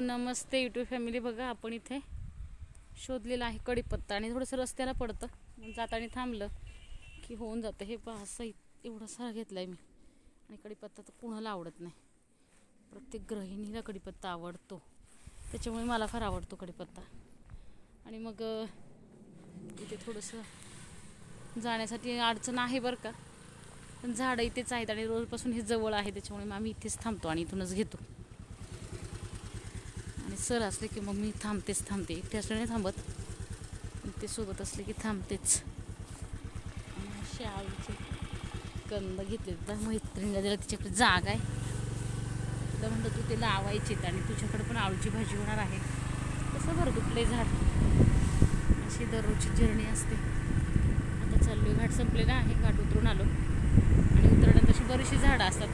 नमस्ते YouTube family बघा आपण इथे शोधलेला आहे कढीपत्ता आणि थोडंसं रस्त्याला पडतं. जाताना थांबलं की होऊन जातं. हे पहा असं एवढा सारा घेतला आहे मी. आणि कढीपत्ता तर कुणाला आवडत नाही. प्रत्येक गृहिणीला कढीपत्ता आवडतो. त्याच्यामुळे मला फार आवडतो कढीपत्ता आणि मग इथे थोडंसं जाण्यासाठी अडचण आहे बरं का. पण झाडं इथेच आहेत आणि रोजपासून हे जवळ आहे त्याच्यामुळे मग आम्ही इथेच थांबतो आणि इथूनच घेतो. सर असले की मग मी थांबतेच थांबते. एकटे असले नाही थांबत. ते सोबत असले की थांबतेच. असे अशी आळूचे कंद घेतले तर मैत्रिणीला दिला तिच्याकडे जागा आहे. तर म्हणलं तू ते लावायचीत आणि तुझ्याकडे पण आळूची भाजी होणार आहे. तसं बरं दुखले झाड. अशी दररोजची जर्नी असते. आता चाललोय. घाट संपलेला आहे. घाट उतरून आलो. आणि उतरल्यानंतर अशी बरीचशी झाडं असतात.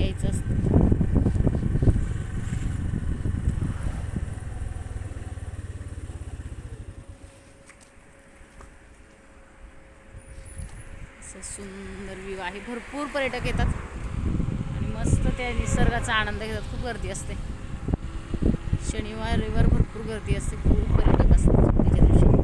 यायचं असतं. असं सुंदर व्ह्यू आहे. भरपूर पर्यटक येतात. आणि मस्त त्या निसर्गाचा आनंद घेतात. खूप गर्दी असते. शनिवार रविवार भरपूर गर्दी असते. खूप पर्यटक असतात त्याच्या दिवशी.